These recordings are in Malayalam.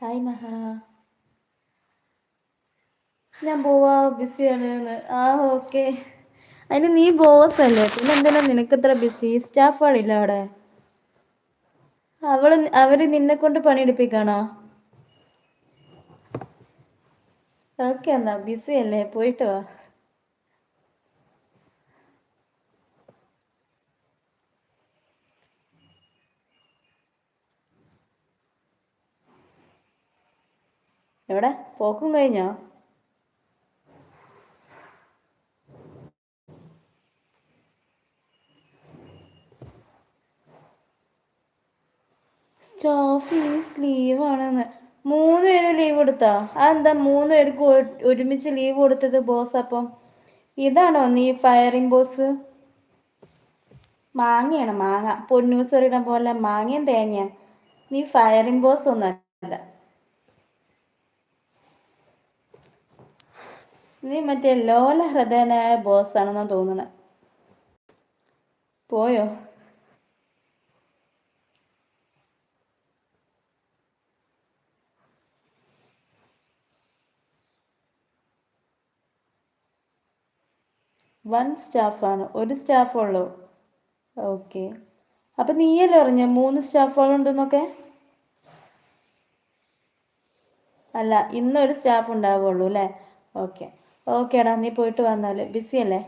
ഹായ് മഹാ. ഞാൻ പോവാ ബിസിയാണ് ആ ഓക്കെ. അതിന് നീ ബോസ് അല്ലേ? പിന്നെ എന്തിനാ നിനക്ക് ഇത്ര ബിസി സ്റ്റാഫുകളില്ല അവിടെ. അവൾ അവർ നിന്നെ കൊണ്ട് പണിയെടുപ്പിക്കാണോ? ഓക്കെ എന്നാ. ബിസി അല്ലേ? പോയിട്ട് വാ. എവിടെ? പോക്കും കഴിഞ്ഞോ? സ്റ്റാഫ് ഈസ് ലീവ് ആണെന്ന് മൂന്ന് പേര് ലീവ് കൊടുത്താ അതെന്താ മൂന്ന് പേർക്ക് ഒരുമിച്ച് ലീവ് കൊടുത്തത് ബോസ് അപ്പം? ഇതാണോ നീ ഫയറിംഗ് ബോസ്? മാങ്ങയാണ് മാങ്ങ. പൊന്നൂസ് പറയുന്ന പോലെ മാങ്ങയും തേങ്ങയാണ്. നീ ഫയറിംഗ് ബോസ് ഒന്നും അല്ല നീ മറ്റേ ലോല ഹൃദയനായ ബോസ് ആണെന്നാ തോന്നണ. പോയോ? വൺ സ്റ്റാഫാണ് ഒരു സ്റ്റാഫ് ഉള്ളൂ. ഓക്കെ അപ്പം നീയല്ലേ അറിഞ്ഞ മൂന്ന് സ്റ്റാഫുകളുണ്ടെന്നൊക്കെ അല്ല ഇന്നൊരു സ്റ്റാഫ് ഉണ്ടാവുള്ളൂ അല്ലേ? ഓക്കെ ഓക്കേടാ നീ പോയിട്ട് വന്നാലേ. ബിസി അല്ലേ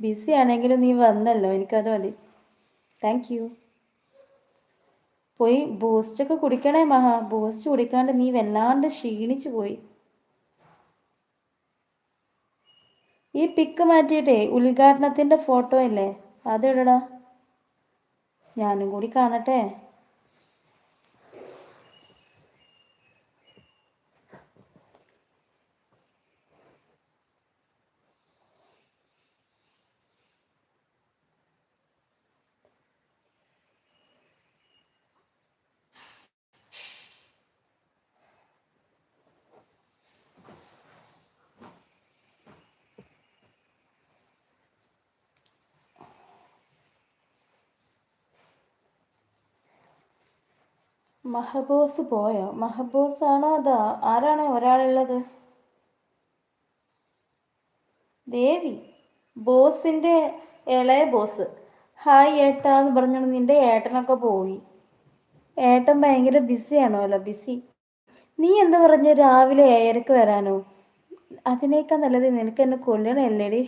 ബിസി ആണെങ്കിലും നീ വന്നല്ലോ എനിക്കത് മതി. താങ്ക് യു പോയി ബൂസ്റ്റൊക്കെ കുടിക്കണേ മഹാ. ബൂസ്റ്റ് കുടിക്കാണ്ട് നീ വല്ലാണ്ട് ക്ഷീണിച്ചു പോയി. ഈ പിക്ക് മാറ്റിയിട്ടേ ഉദ്ഘാടനത്തിന്റെ ഫോട്ടോ അല്ലേ അതിടടാ ഞാനും കൂടി കാണട്ടെ. മഹബോസ് പോയോ? മഹബോസ് ആണോ അതോ ആരാണ് ഒരാളുള്ളത്? ദേവി ബോസിന്റെ ഇളയ ബോസ്. ഹായ് ഏട്ടാ എന്ന് പറഞ്ഞോണ്ട് നിന്റെ ഏട്ടനൊക്കെ പോയി. ഏട്ടൻ ഭയങ്കര ബിസിയാണോ അല്ല ബിസി. നീ എന്താ പറഞ്ഞ രാവിലെ ഏഴരക്ക് വരാനോ? അതിനേക്കാൾ നല്ലത് നിനക്ക് എന്നെ കൊല്ലണല്ലേടി.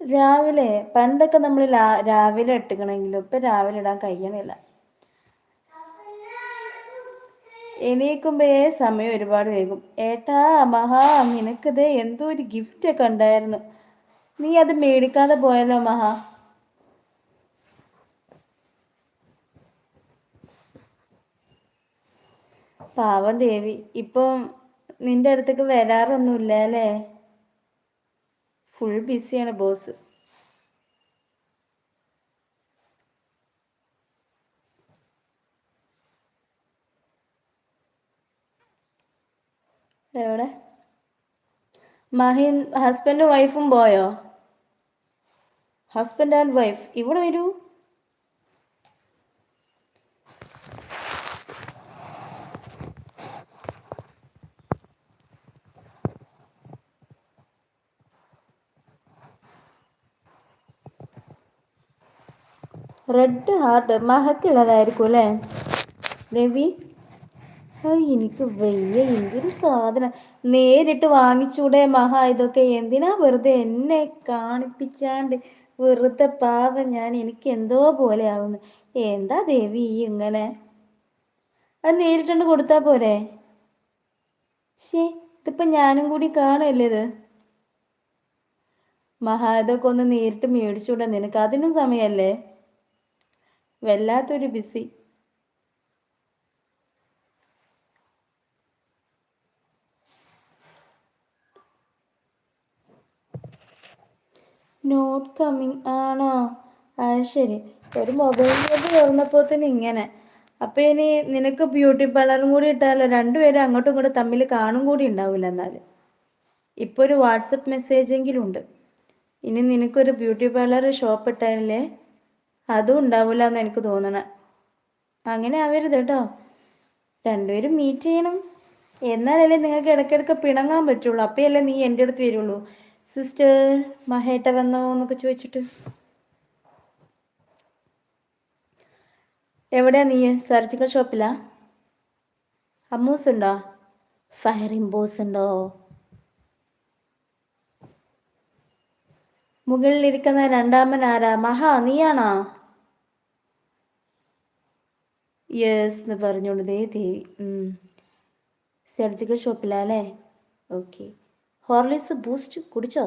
രാവിലെ പണ്ടൊക്കെ നമ്മൾ രാവിലെ ഇട്ടുക്കണമെങ്കിലും ഇപ്പൊ രാവിലെ ഇടാൻ കഴിയണില്ല. എണീക്കുമ്പേ സമയം ഒരുപാട് വൈകും. ഏട്ടാ മഹാ നിനക്കിത് എന്തോ ഒരു ഗിഫ്റ്റ് ഒക്കെ ഉണ്ടായിരുന്നു. നീ അത് മേടിക്കാതെ പോയല്ലോ മഹാ. പാവം ദേവി ഇപ്പം നിന്റെ അടുത്തേക്ക് വരാറൊന്നുമില്ല അല്ലേ? ഫുൾ ബിസിയാണ് ബോസ് എവിടെ? മഹിൻ ഹസ്ബൻഡും വൈഫും പോയോ? ഹസ്ബൻഡ് ആൻഡ് വൈഫ് ഇവിടെ വരൂ. റെഡ് ഹാർട്ട് മഹക്കുള്ളതായിരിക്കും അല്ലേ? ദേവി? എനിക്ക് വയ്യ എന്തൊരു സാധനം. നേരിട്ട് വാങ്ങിച്ചൂടെ മഹാ ഇതൊക്കെ. എന്തിനാ വെറുതെ എന്നെ കാണിപ്പിച്ചാണ്ട്? വെറുതെ പാവം ഞാൻ എനിക്ക് എന്തോ പോലെ ആവുന്നു. എന്താ ദേവി ഈ ഇങ്ങനെ? അത് നേരിട്ടുണ്ട് കൊടുത്താ പോരെ? ശേ ഇതിപ്പോ ഞാനും കൂടി കാണല്ലേ ഇത്? മഹാ ഇതൊക്കെ ഒന്ന് നേരിട്ട് മേടിച്ചൂടെ നിനക്ക്. അതിനും സമയല്ലേ? വല്ലാത്തൊരു ബിസി. നോട്ട് കമ്മിങ് ആണോ? അത് ശരി. ഒരു മൊബൈൽ ഷോപ്പ് തന്നെ ഇങ്ങനെ. അപ്പം ഇനി നിനക്ക് ബ്യൂട്ടി പാർലറും കൂടി ഇട്ടാലോ? രണ്ടുപേരും അങ്ങോട്ടും ഇങ്ങോട്ടും തമ്മിൽ കാണും കൂടി ഉണ്ടാവില്ല എന്നാൽ ഇപ്പോൾ ഒരു വാട്സപ്പ് മെസ്സേജെങ്കിലും ഉണ്ട്. ഇനി നിനക്കൊരു ബ്യൂട്ടി പാർലർ ഷോപ്പ് ഇട്ടാലേ അതും ഉണ്ടാവില്ല എന്ന് എനിക്ക് തോന്നണ. അങ്ങനെ ആവരുത് കേട്ടോ. രണ്ടുപേരും മീറ്റ് ചെയ്യണം. എന്നാലല്ലേ നിങ്ങൾക്ക് ഇടയ്ക്കിടയ്ക്ക് പിണങ്ങാൻ പറ്റുള്ളൂ. അപ്പോഴല്ലേ നീ എന്റെ അടുത്ത് വരുള്ളൂ. സിസ്റ്റർ മഹേട്ട വന്നോ എന്നൊക്കെ ചോദിച്ചിട്ട്. എവിടെയാ നീ? സർജിക്കൽ ഷോപ്പിലാ അമ്മൂസ് ഉണ്ടോ? ഫയറിംഗ് ബോസ് ഉണ്ടോ? മുകളിലിരിക്കുന്ന രണ്ടാമൻ ആരാ? മഹാ നീയാണോ? യെസ് എന്ന് പറഞ്ഞോണ്ട് ദേ ദേവി. സർജിക്കൽ ഷോപ്പിലാ അല്ലേ? ഓക്കെ ഹോർലിക്സ് ബൂസ്റ്റ് കുടിച്ചോ?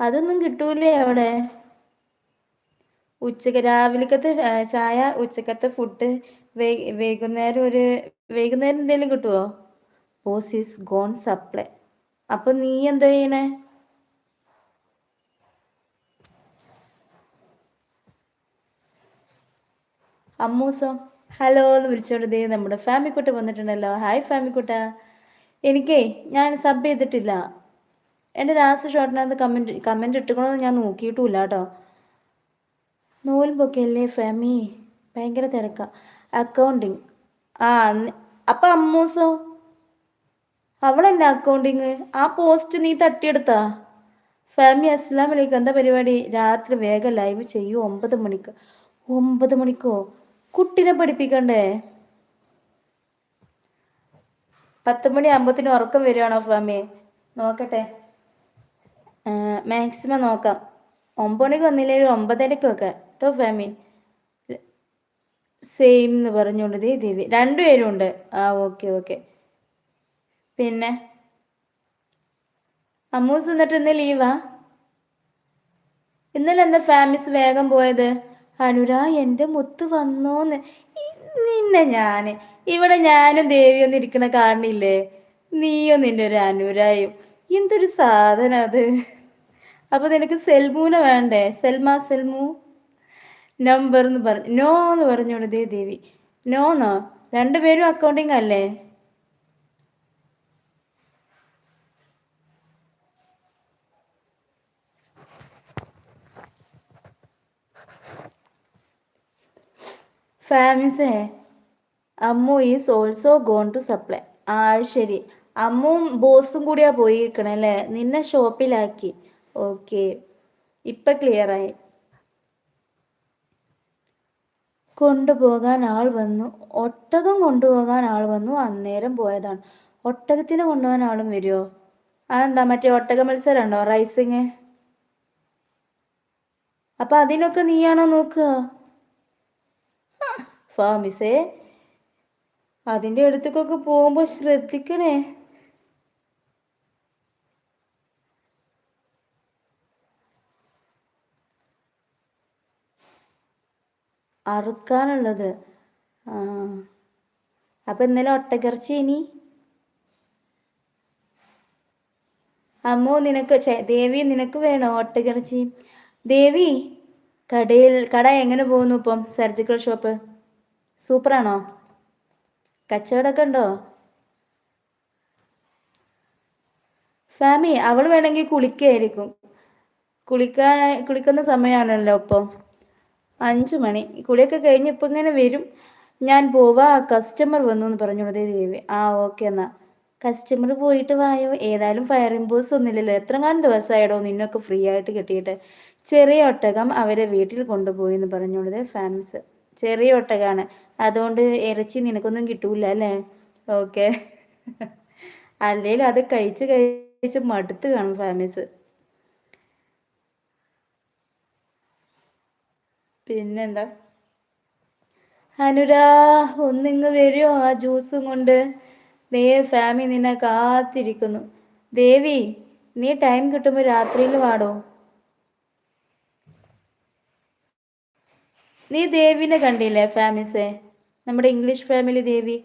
അതൊന്നും കിട്ടൂലേ അവിടെ. ഉച്ചയ്ക്ക് രാവിലത്തെ ചായ ഉച്ചക്കത്തെ ഫുഡ് വൈകുന്നേരം ഒരു വൈകുന്നേരം എന്തെങ്കിലും കിട്ടുമോ ബോസ് ഈസ് ഗോൺ സപ്ലൈ അപ്പൊ നീ എന്താ ചെയ്യണേ? അമ്മൂസോ ഹലോ എന്ന് വിളിച്ചോണ്ട് നമ്മുടെ ഫാമിക്കുട്ട വന്നിട്ടുണ്ടല്ലോ. ഹായ് ഫാമിക്കുട്ട. എനിക്കേ ഞാൻ സബ് ചെയ്തിട്ടില്ല. എന്റെ ലാസ്റ്റ് ഷോട്ടിനകത്ത് കമന്റ് കമന്റ് ഇട്ടുക്കണമെന്ന് ഞാൻ നോക്കിയിട്ടുമില്ല കേട്ടോ. നോൽബൊക്കെ അല്ലേ ഫാമി? ഭയങ്കര തിരക്ക. അക്കൗണ്ടിങ് ആ അപ്പം അമ്മൂസോ? അവളല്ല അക്കൗണ്ടിങ് ആ പോസ്റ്റ് നീ തട്ടിയെടുത്താ? ഫാമി അസ്ലാം വലൈക്കും എന്താ പരിപാടി? രാത്രി വേഗം ലൈവ് ചെയ്യൂ. ഒമ്പത് മണിക്ക്. ഒമ്പത് മണിക്കോ? കുട്ടിനെ പഠിപ്പിക്കണ്ടേ? പത്ത് മണി ആകുമ്പോത്തിന് ഉറക്കം വരികയാണോ ഫാമി? നോക്കട്ടെ. മാക്സിമം നോക്കാം. ഒമ്പത് മണിക്ക് വന്നില്ലെങ്കിൽ ഒമ്പതരക്ക് വെക്കാം കേട്ടോ ഫാമി. സെയിം എന്ന് പറഞ്ഞുകൊണ്ട് ദേ ദേവി രണ്ടുപേരും ഉണ്ട്. ആ ഓക്കെ ഓക്കെ. പിന്നെ? അമ്മൂസ് എന്നിട്ട് ഇന്ന് ലീവാ? ഇന്നലെ എന്താ ഫാമിസ് വേഗം പോയത്? അനുരാ എന്റെ മുത്ത് വന്നോന്ന്. നിന്നെ ഞാൻ. ഇവിടെ ഞാനും ദേവിയൊന്നും ഇരിക്കണ കാണില്ലേ? നീയും നിന്റെ ഒരു അനുരായും. എന്തൊരു സാധന അത്. അപ്പൊ നിനക്ക് സെൽമൂന വേണ്ടേ? സെൽമ സെൽമു? നമ്പർ എന്ന് പറഞ്ഞു. നോ എന്ന് പറഞ്ഞോളൂ ദേ ദേവി. നോന്നോ രണ്ടുപേരും അക്കൗണ്ടിങ് അല്ലേ? ഫാമിസേ Ammu is also gone to supply ആ ശരി. അമ്മും ബോസും കൂടിയാ പോയിരിക്കണേ അല്ലേ? നിന്നെ ഷോപ്പിലാക്കി. ഓക്കെ. ഇപ്പം ക്ലിയറായി. കൊണ്ടുപോകാൻ ആൾ വന്നു. ഒട്ടകം കൊണ്ടുപോകാൻ ആൾ വന്നു. അന്നേരം പോയതാണ്. ഒട്ടകത്തിന് കൊണ്ടുപോകാൻ ആളും വരുമോ അതെന്താ മറ്റേ ഒട്ടക മത്സരം ഉണ്ടോ റൈസിങ്? അപ്പൊ അതിനൊക്കെ നീയാണോ നോക്കുക? ഫാമിസേ അതിന്റെ അടുത്തേക്കൊക്കെ പോകുമ്പോൾ ശ്രദ്ധിക്കണേ. അറുക്കാനുള്ളത്. ആ. അപ്പം ഇന്നലെ ഒട്ടക്കിറച്ചി ഇനി? അമ്മോ നിനക്ക് ദേവി നിനക്ക് വേണോ ഒട്ടക്കിറച്ചി ദേവി കടയിൽ കട എങ്ങനെ പോകുന്നു ഇപ്പം? സർജിക്കൽ ഷോപ്പ് സൂപ്പറാണോ? കച്ചവടമൊക്കെ ഉണ്ടോ? ഫാമി അവൾ വേണമെങ്കിൽ കുളിക്കായിരിക്കും. കുളിക്കാൻ കുളിക്കുന്ന സമയമാണല്ലോ ഇപ്പോൾ അഞ്ചു മണി. കുളിയൊക്കെ കഴിഞ്ഞ് ഇപ്പം ഇങ്ങനെ വരും. ഞാൻ പോവാ കസ്റ്റമർ വന്നു എന്ന് പറഞ്ഞോളൂ ദേവി. ആ ഓക്കെ എന്നാ. കസ്റ്റമർ പോയിട്ട് വായോ? ഏതായാലും ഫയർ ഇമ്പോസ് ഒന്നുമില്ലല്ലോ. എത്രങ്ങാനും ദിവസമായിടോ നിന്നൊക്കെ ഫ്രീ ആയിട്ട് കിട്ടിയിട്ട്? ചെറിയ ഒട്ടകം അവരെ വീട്ടിൽ കൊണ്ടുപോയി എന്ന് പറഞ്ഞോളൂ ഫാൻസ് ചെറിയ ഒട്ടകമാണ് അതുകൊണ്ട് ഇറച്ചി നിനക്കൊന്നും കിട്ടൂല അല്ലേ? ഓക്കെ. അല്ലെങ്കിൽ അത് കഴിച്ച് കഴിച്ച് മടുത്ത് കാണും ഫാമിസ് പിന്നെന്താ? അനുരാ ഒന്നിങ്ങ് വരുമോ ആ ജ്യൂസും കൊണ്ട്? ദേ ഫാമി നിന്നെ കാത്തിരിക്കുന്നു. ദേവി നീ ടൈം കിട്ടുമ്പോൾ രാത്രിയിൽ വാടോ? നീ ദേവിനെ കണ്ടില്ലേ ഫാമിസേ? നമ്മുടെ ഇംഗ്ലീഷ് ഫാമിലി ദേവി.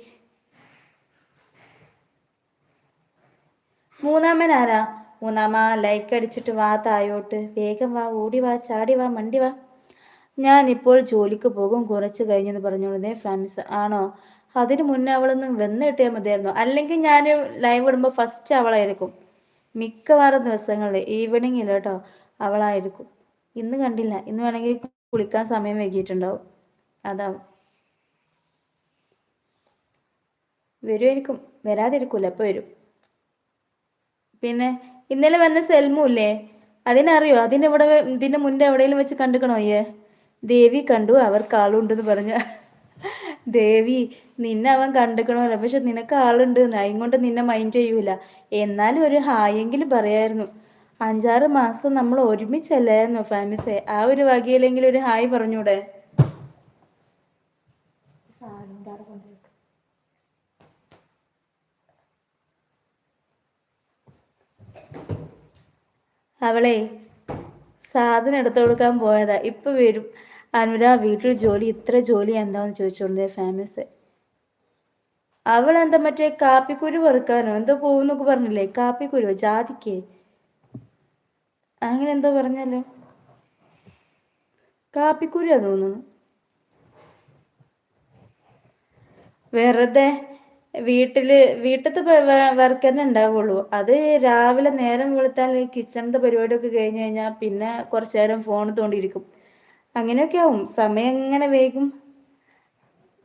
മൂന്നാമൻ ആരാ? മൂന്നാമ ലൈക്ക് അടിച്ചിട്ട് വാ തായോട്ട്. വേഗം വാ ഓടി വാ ചാടി വാ മണ്ടി വാ. ഞാൻ ഇപ്പോൾ ജോലിക്ക് പോകും കുറച്ച് കഴിഞ്ഞെന്ന് പറഞ്ഞോളൂ ഫാമിസ്. ആണോ? അതിന് മുന്നേ അവളൊന്നും വന്ന് കിട്ടിയാൽ മതിയായിരുന്നു. അല്ലെങ്കിൽ ഞാൻ ലൈവ് ഇടുമ്പോൾ ഫസ്റ്റ് അവളായിരിക്കും. മിക്കവാറും ദിവസങ്ങളിൽ ഈവനിങ്ങിൽ കേട്ടോ അവളായിരിക്കും. ഇന്ന് കണ്ടില്ല. ഇന്ന് വേണമെങ്കിൽ കുളിക്കാൻ സമയം വൈകിയിട്ടുണ്ടാവും. അതാവും വരുമായിരിക്കും വരാതിരിക്കൂല. എപ്പോൾ വരും. പിന്നെ ഇന്നലെ വന്ന സെൽമു ഇല്ലേ? അതിനറിയോ? അതിനിവിടെ ഇതിന്റെ മുന്നേ എവിടെയെങ്കിലും വെച്ച് കണ്ടുക്കണോ അയ്യേ? ദേവി കണ്ടു. അവർക്ക് ആളുണ്ടെന്ന് പറഞ്ഞ. ദേവി നിന്നെ അവൻ കണ്ടുക്കണമല്ലോ പക്ഷെ നിനക്ക് ആളുണ്ട്. അതുകൊണ്ട് കൊണ്ട് നിന്നെ മൈൻഡ് ചെയ്യൂല. എന്നാലും ഒരു ഹായെങ്കിലും പറയായിരുന്നു. അഞ്ചാറ് മാസം നമ്മൾ ഒരുമിച്ചല്ലായിരുന്നു ഫാമിസെ ആ ഒരു വകയിലെങ്കിലും ഒരു ഹായ് പറഞ്ഞൂടെ? അവളെ സാധനം എടുത്തു കൊടുക്കാൻ പോയതാ. ഇപ്പൊ വരും. അനുര വീട്ടിൽ ജോലി ഇത്ര ജോലി എന്താന്ന് ചോദിച്ചോണ്ട് ഫാമിസ് അവൾ എന്താ മറ്റേ കാപ്പിക്കുരു വറുക്കാനോ? എന്തോ പോകുന്നൊക്കെ പറഞ്ഞില്ലേ? കാപ്പിക്കുരു ജാതിക്കേ. അങ്ങനെ എന്തോ പറഞ്ഞല്ലോ. കാപ്പിക്കുരുവാ തോന്നുന്നു. വെറുതെ വീട്ടിൽ വീട്ടിലത്തെ വർക്ക് തന്നെ ഉണ്ടാവുള്ളൂ. അത് രാവിലെ നേരം വെളുത്താൽ കിച്ചണിന്റെ പരിപാടിയൊക്കെ കഴിഞ്ഞു കഴിഞ്ഞാൽ പിന്നെ കുറച്ചു നേരം ഫോൺ തോണ്ടിയിരിക്കും അങ്ങനെയൊക്കെ ആവും. സമയം എങ്ങനെ വേഗം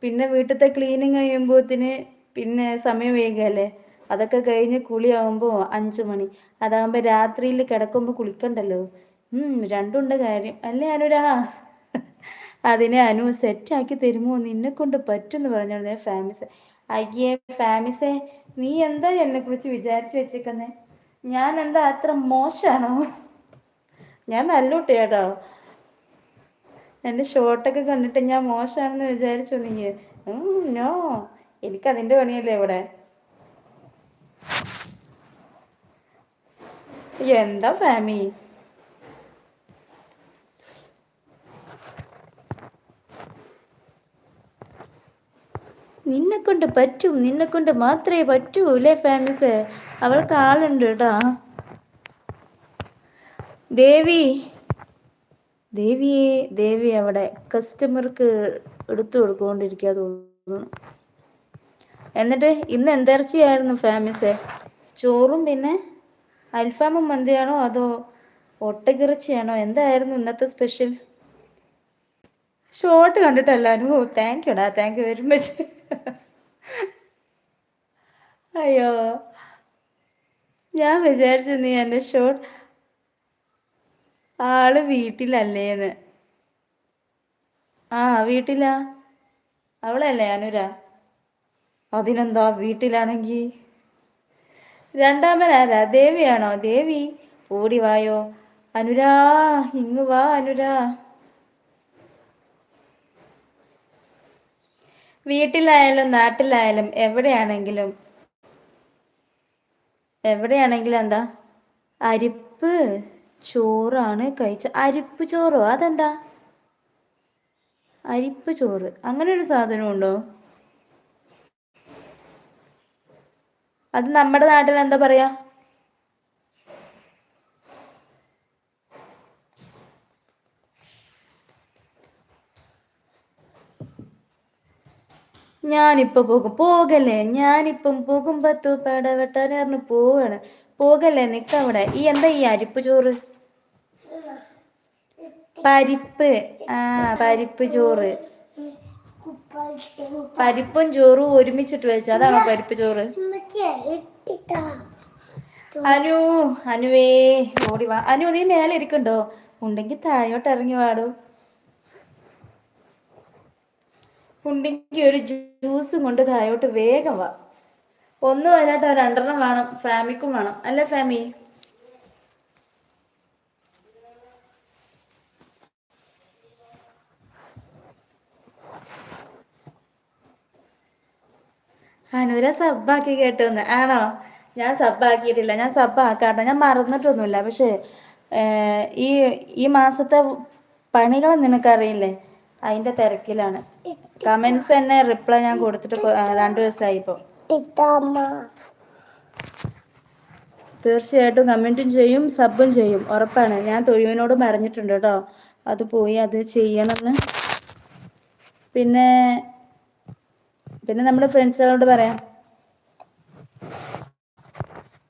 പിന്നെ വീട്ടിലത്തെ ക്ലീനിങ് കഴിയുമ്പോത്തിന് പിന്നെ സമയം വേഗമല്ലേ അതൊക്കെ കഴിഞ്ഞ് കുളിയാകുമ്പോൾ അഞ്ചു മണി. അതാകുമ്പോൾ രാത്രിയിൽ കിടക്കുമ്പോൾ കുളിക്കണ്ടല്ലോ? രണ്ടുണ്ട് കാര്യം. അല്ലേ അനുരാ? അതിനെ അനു സെറ്റാക്കി തരുമോ? നിന്നെ കൊണ്ട് പറ്റുമെന്ന് പറഞ്ഞോളൂ ഫാമിസ്. അയ്യേ ഫാമിസേ നീ എന്താ എന്നെ കുറിച്ച് വിചാരിച്ചു വെച്ചേക്കുന്നേ? ഞാൻ എന്താ അത്ര മോശമാണോ ഞാൻ നല്ല കുട്ടിയാട്ടോ. എന്റെ ഷോർട്ടൊക്കെ കണ്ടിട്ട് ഞാൻ മോശമാണെന്ന് വിചാരിച്ചു നീ നോ. എനിക്കതിന്റെ പണിയല്ലേ ഇവിടെ. എന്താ ഫാമി? നിന്നെ കൊണ്ട് പറ്റും നിന്നെ കൊണ്ട് മാത്രമേ പറ്റൂ അല്ലേ ഫാമിസ്? അവൾക്ക് ആളുണ്ട് കേട്ടാ ദേവി. ദേവിയെ ദേവി അവിടെ കസ്റ്റമർക്ക് എടുത്തു കൊടുക്കൊണ്ടിരിക്കുക തോന്നുന്നു. എന്നിട്ട് ഇന്ന് എന്തിറച്ചിയായിരുന്നു ഫാമിസ്? ചോറും പിന്നെ അൽഫാമും മന്തിയാണോ അതോ ഒട്ടകിറച്ചിയാണോ? എന്തായിരുന്നു ഇന്നത്തെ സ്പെഷ്യൽ ഷോർട്ട് കണ്ടിട്ടല്ല അനുഭവം താങ്ക് യുടാ താങ്ക് യു വെരി മച്ച് അയ്യോ. ഞാൻ വിചാരിച്ചു നീ എന്റെ ഷോർട്ട് ആൾ വീട്ടിലല്ലേന്ന്. ആ വീട്ടിലാ? അവളല്ലേ അനുര? അതിനെന്താ വീട്ടിലാണെങ്കിൽ രണ്ടാമനാരാ ദേവിയാണോ? ദേവി ഓടി വായോ. അനുരാ ഇങ്ങു വാ അനുരാ. വീട്ടിലായാലും നാട്ടിലായാലും എവിടെയാണെങ്കിലും എവിടെയാണെങ്കിലും എന്താ? അരിപ്പ് ചോറാണ് കഴിച്ച അരിപ്പ് ചോറോ? അതെന്താ? അരിപ്പ് ചോറ്. അങ്ങനെ ഒരു സാധനം അത് നമ്മുടെ നാട്ടിൽ എന്താ പറയാ? ഞാനിപ്പോ പോകും. പോകല്ലേ? ഞാനിപ്പം പോകും. പത്തു പടവെട്ടാൻ പറഞ്ഞു പോവാണ്. പോകല്ലേ? നിക്ക അവിടെ. ഈ എന്താ ഈ അരിപ്പ് ചോറ്? പരിപ്പ്. ആ പരിപ്പ് ചോറ്. പരിപ്പും ചോറും ഒരുമിച്ചിട്ട് വെച്ചു? അതാണോ പരിപ്പ് ചോറ്? അനു അനുവേ ഓടി വാ. അനു നീ മേലെ ഇരിക്കണ്ടോ? ഉണ്ടെങ്കിൽ താഴോട്ട് ഇറങ്ങി വാടൂ. ഉണ്ടെങ്കിൽ ഒരു ജ്യൂസും കൊണ്ട് താഴോട്ട് വേഗം വാ. ഒന്നും അല്ലാട്ടോ രണ്ടെണ്ണം വേണം ഫാമിക്കും വേണം. അല്ലേ ഫാമി? അനുര സബ്ബാക്കി കേട്ടോന്ന്. ആണോ? ഞാൻ സബ്ബാക്കിയിട്ടില്ല. ഞാൻ സബ്ബാക്കാട്ടോ. ഞാൻ മറന്നിട്ടൊന്നുമില്ല. പക്ഷേ ഈ ഈ മാസത്തെ പണികൾ നിനക്കറിയില്ലേ? അതിന്റെ തിരക്കിലാണ്. കമന്റ്സ് തന്നെ റിപ്ലൈ ഞാൻ കൊടുത്തിട്ട് രണ്ടു ദിവസമായി ഇപ്പോൾ തീർച്ചയായിട്ടും കമന്റും ചെയ്യും സബും ചെയ്യും. ഉറപ്പാണ്. ഞാൻ തൊഴിവിനോട് പറഞ്ഞിട്ടുണ്ട് കേട്ടോ. അത് പോയി അത് ചെയ്യണമെന്ന്. പിന്നെ പിന്നെ നമ്മുടെ ഫ്രണ്ട്സുകളോട് പറയാം.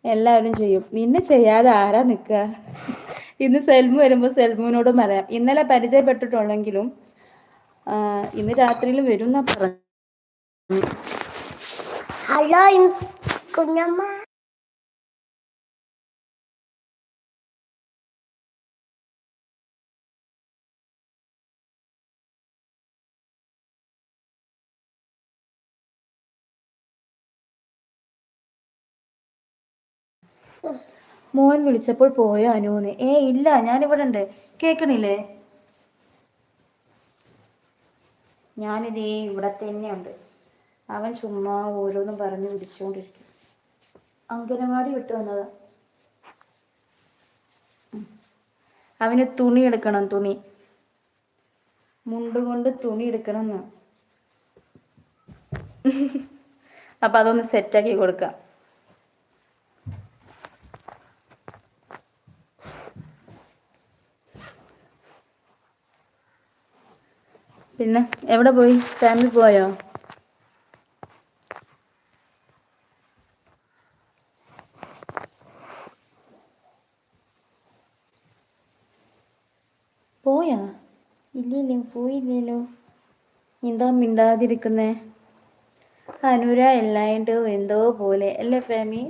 എല്ലാവരും ചെയ്യും. നിന്നെ ചെയ്യാതെ ആരാ നിൽക്കുക ഇന്ന് സെൽമു വരുമ്പോൾ സെൽമുവിനോടും പറയാം. ഇന്നലെ പരിചയപ്പെട്ടിട്ടുള്ളെങ്കിലും ഇന്ന് രാത്രിയിൽ വരും എന്നാ പറഞ്ഞു. ഹലോ കുഞ്ഞമ്മ. മോൻ വിളിച്ചപ്പോൾ പോയോ അനുന്ന് ഏ ഇല്ല ഞാനിവിടെ ഉണ്ട്. കേൾക്കണില്ലേ ഞാനിതേ ഇവിടെ തന്നെയുണ്ട്. അവൻ ചുമ്മാ ഓരോന്നും പറഞ്ഞ് വിളിച്ചുകൊണ്ടിരിക്കും അങ്കനവാടി വിട്ടു വന്നത്. അവന് തുണി എടുക്കണം തുണി. മുണ്ടുകൊണ്ട് തുണി എടുക്കണം എന്ന്. അപ്പം അതൊന്ന് സെറ്റാക്കി കൊടുക്കാം. പിന്നെ എവിടെ പോയി? ഫാമിലി പോയോ? പോയാ? ഇല്ലല്ലോ പോയില്ലല്ലോ. എന്താ മിണ്ടാതിരിക്കുന്നേ? അനുര എല്ലായിട്ടും എന്തോ പോലെ. അല്ലേ ഫാമി?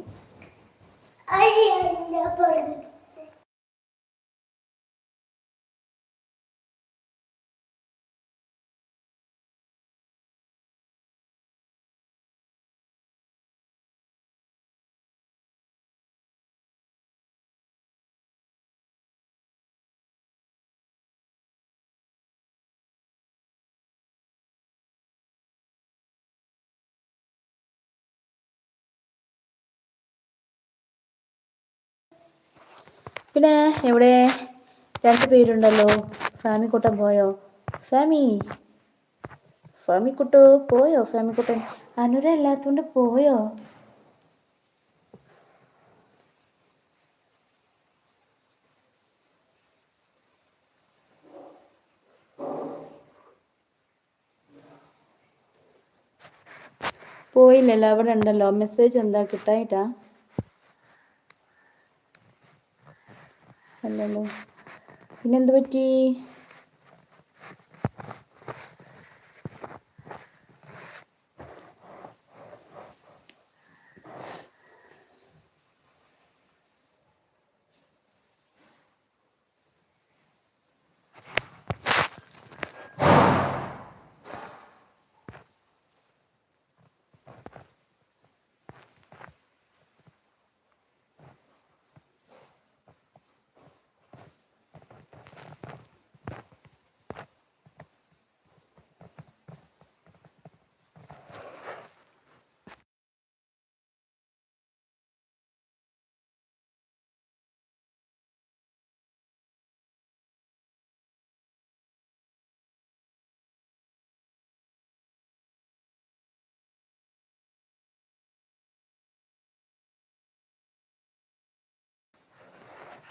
പിന്നെ എവിടെ? രണ്ട് പേരുണ്ടല്ലോ. ഫാമി കുട്ടൻ പോയോ? ഫാമി. ഫാമി കുട്ടു പോയോ? ഫാമി കുട്ടൻ അനുര അല്ലാത്തോണ്ട് പോയോ? പോയില്ലല്ലോ. അവിടെ ഉണ്ടല്ലോ. മെസ്സേജ് എന്താ? കിട്ടായിട്ടാ? അല്ലല്ലോ? പിന്നെന്ത് പറ്റി?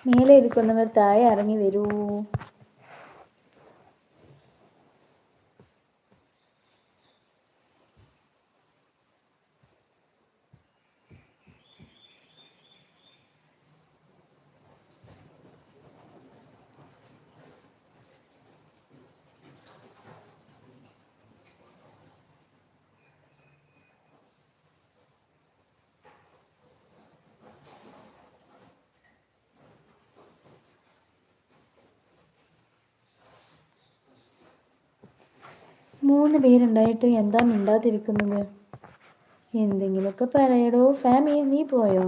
മേലെ ഇരിക്കുന്നവർ താഴെ ഇറങ്ങി വരൂ. മൂന്ന് പേരുണ്ടായിട്ട് എന്താ മിണ്ടാതിരിക്കുന്നത്? എന്തെങ്കിലുമൊക്കെ പറയടോ. ഫാമി നീ പോയോ?